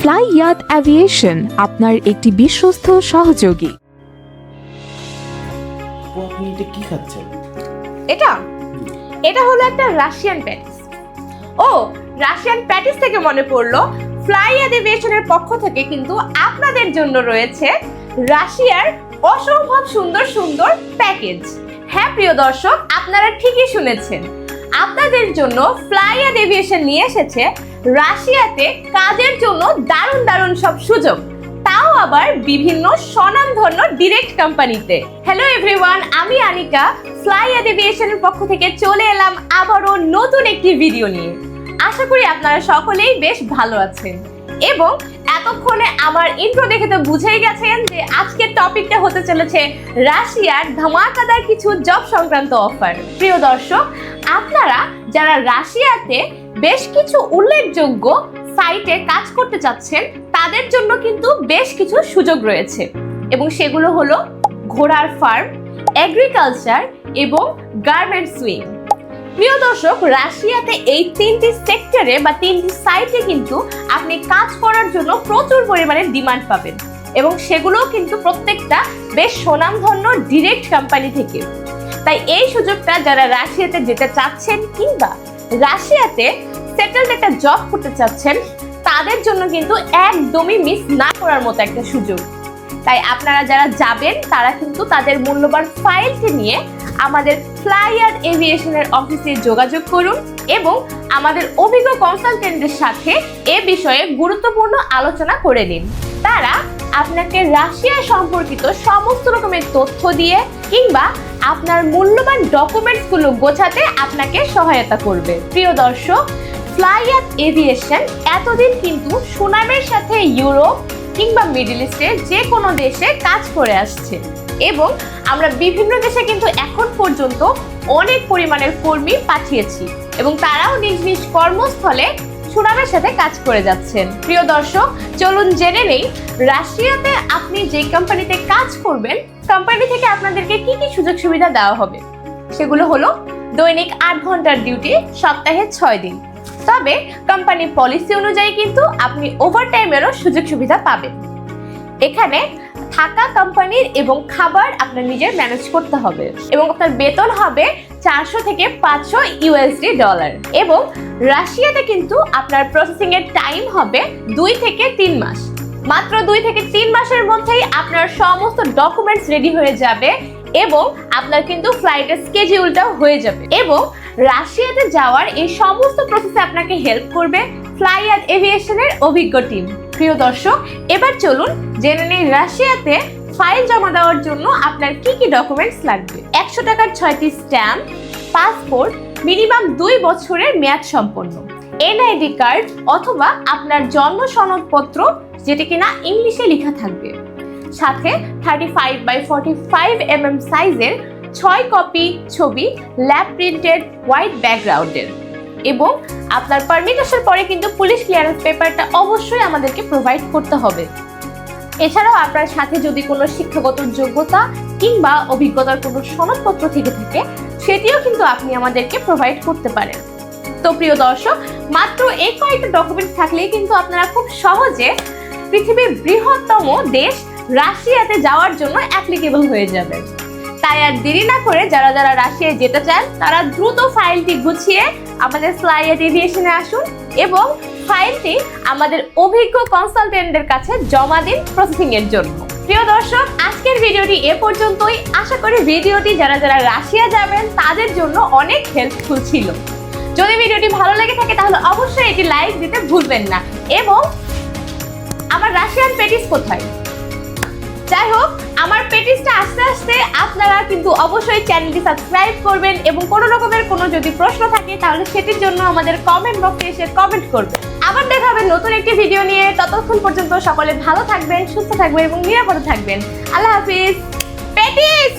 Fly ইয়াত aviation আপনার একটি বিশ্বস্ত সহযোগী। আপু আপনি এটা কি খাচ্ছেন? এটা? এটা হলো একটা রাশিয়ান প্যাটিস। ও রাশিয়ান প্যাটিস থেকে মনে পড়ল ফ্লাই অ্যাভিয়েশনের পক্ষ থেকে কিন্তু আপনাদের জন্য রয়েছে রাশিয়ার অসম্ভব সুন্দর সুন্দর প্যাকেজ। হ্যাঁ প্রিয় দর্শক আপনারা ঠিকই শুনেছেন। আপনাদের জন্য ফ্লাই এভিয়েশন নিয়ে এসেছে রাশিয়াতে কাজের জন্য দারুণ দারুণ সব সুযোগ। তাও আবার বিভিন্ন স্বনামধন্য ডিরেক্ট কোম্পানিতে হ্যালো এভরিওয়ান আমি আনিকা ফ্লাই এভিয়েশনের পক্ষ থেকে চলে এলাম আবারও নতুন একটি ভিডিও নিয়ে। আশা করি আপনারা সকলেই বেশ ভালো আছেন। এবং এতক্ষণে আমার ইন্ট্রো দেখে তো বুঝেই গেছেন যে আজকের টপিকটা হতে চলেছে রাশিয়ার ধামাকাদার কিছু জব সংক্রান্ত অফার প্রিয় দর্শক, আপনারা যারা রাশিয়াতে বেশ কিছু উল্লেখযোগ্য সাইটে কাজ করতে চাচ্ছেন, তাদের জন্য কিন্তু বেশ কিছু সুযোগ রয়েছে। এবং সেগুলো হলো ঘোড়ার ফার্ম এগ্রিকালচার এবং গার্মেন্টস উইং প্রিয় দর্শক, রাশিয়াতে এই তিনটি সেক্টরে বা তিনটি সাইটে কিন্তু আপনি কাজ করার জন্য প্রচুর পরিমাণে ডিমান্ড পাবেন। এবং সেগুলোও কিন্তু প্রত্যেকটা বেশ সুনামধন্য ডিরেক্ট কোম্পানি থেকে। তাই এই সুযোগটা যারা রাশিয়াতে যেতে চাচ্ছেন কিংবা রাশিয়াতে সেটেলড একটা জব করতে চাচ্ছেন, তাদের জন্য কিন্তু একদমই মিস না করার মতো একটা সুযোগ। তাই আপনারা যারা যাবেন, তারা কিন্তু তাদের মূল্যবান ফাইলটি নিয়ে আমাদের ফ্লাইয়ার এভিয়েশনের অফিসে যোগাযোগ করুন এবং আমাদের অভিজ্ঞ কনসালটেন্টের সাথে এ বিষয়ে গুরুত্বপূর্ণ আলোচনা করে নিন। তারা আপনাকে রাশিয়া সম্পর্কিত সমস্ত রকমের তথ্য দিয়ে কিংবা আপনার মূল্যবান ডকুমেন্টসগুলো গোছাতে আপনাকে সহায়তা করবে। প্রিয় দর্শক ফ্লাইয়াত এভিয়েশন এতদিন কিন্তু সুনামের সাথে ইউরোপ কিংবা মিডল ইস্টের যে কোনো দেশে কাজ করে আসছে। এবং আমরা বিভিন্ন দেশে কিন্তু এখন পর্যন্ত অনেক পরিমাণের কর্মী পাঠিয়েছি এবং তারাও নিজ নিজ কর্মস্থলে সুনামের সাথে কাজ করে যাচ্ছেন। প্রিয় দর্শক, চলুন জেনে নেই, রাশিয়াতে আপনি যে কোম্পানিতে কাজ করবেন, কোম্পানি থেকে আপনাদেরকে কি কি সুযোগ সুবিধা দেওয়া হবে? সেগুলো হলো দৈনিক আট ঘণ্টার ডিউটি, সপ্তাহে ছয় দিন। তবে কোম্পানি পলিসি অনুযায়ী কিন্তু আপনি ওভারটাইমেরও সুযোগ সুবিধা পাবেন। এখানে থাকা কোম্পানির এবং খাবার আপনার নিজের ম্যানেজ করতে হবে এবং আপনার বেতন হবে চারশো থেকে পাঁচশো ইউএসডি ডলার এবং রাশিয়াতে কিন্তু আপনার প্রসেসিং এর টাইম হবে দুই থেকে তিন মাস। মাত্র দুই থেকে তিন মাসের মধ্যেই আপনার সমস্ত ডকুমেন্টস রেডি হয়ে যাবে এবং আপনার কিন্তু ফ্লাইটের স্কেডিউলটাও হয়ে যাবে এবং রাশিয়াতে যাওয়ার এই সমস্ত প্রসেসে আপনাকে হেল্প করবে ফ্লাই আর এভিয়েশনের অভিজ্ঞ টিম প্রিয় দর্শক, এবার চলুন জেনে নিই রাশিয়াতে ফাইল জমা দেওয়ার জন্য আপনার কি কি ডকুমেন্টস লাগবে। একশো টাকার ছয়টি স্ট্যাম্প পাসপোর্ট মিনিমাম দুই বছরের মেয়াদ সম্পন্ন এনআইডি কার্ড অথবা আপনার জন্ম সনদপত্র যেটি কিনা ইংলিশে লেখা থাকবে। সাথে thirty five by forty five M M সাইজের ছয় কপি ছবি ল্যাব প্রিন্টেড হোয়াইট ব্যাকগ্রাউন্ডের এবং আপনার পারমিট আসার পরে কিন্তু পুলিশ ক্লিয়ারেন্স পেপারটা অবশ্যই আমাদেরকে প্রোভাইড করতে হবে। এছাড়াও আপনার সাথে যদি কোনো শিক্ষাগত যোগ্যতা কিংবা অভিজ্ঞতার কোনো সনদপত্র থেকে থাকে, সেটিও কিন্তু আপনি আমাদেরকে প্রোভাইড করতে পারেন। তো প্রিয় দর্শক, মাত্র এই কয়েকটা ডকুমেন্ট থাকলেই কিন্তু আপনারা খুব সহজে পৃথিবীর বৃহত্তম দেশ রাশিয়াতে যাওয়ার জন্য অ্যাপ্লিকেবল হয়ে যাবেন। তাই আর দেরি না করে যারা যারা রাশিয়ায় যেতে চান, তারা দ্রুত ফাইলটি গুছিয়ে আমাদের ফ্লাইয়েট এভিয়েশনে আসুন এবং ফাইলটি আমাদের অভিজ্ঞ কনসালটেন্টের কাছে জমা দিন প্রসেসিং এর জন্য। প্রিয় দর্শক, আজকের ভিডিওটি এ পর্যন্তই। আশা করি ভিডিওটি যারা যারা রাশিয়া যাবেন, তাদের জন্য অনেক হেল্পফুল ছিল। যদি ভিডিওটি ভালো লেগে থাকে, তাহলে অবশ্যই এটি লাইক দিতে ভুলবেন না। এবং আমার রাশিয়ান পেটিস কোথায়? যাই হোক আমার পেটিসটা আস্তে আস্তে আপনারা কিন্তু অবশ্যই চ্যানেলটি সাবস্ক্রাইব করবেন এবং কোনো রকমের কোনো যদি প্রশ্ন থাকে, তাহলে সেটির জন্য আমাদের কমেন্ট বক্সে এসে কমেন্ট করবেন। আবার দেখা হবে নতুন একটি ভিডিও নিয়ে। ততক্ষণ পর্যন্ত সকলে ভালো থাকবেন, সুস্থ থাকবেন এবং নিরাপদে থাকবেন। আল্লাহ হাফিজ। পেটিস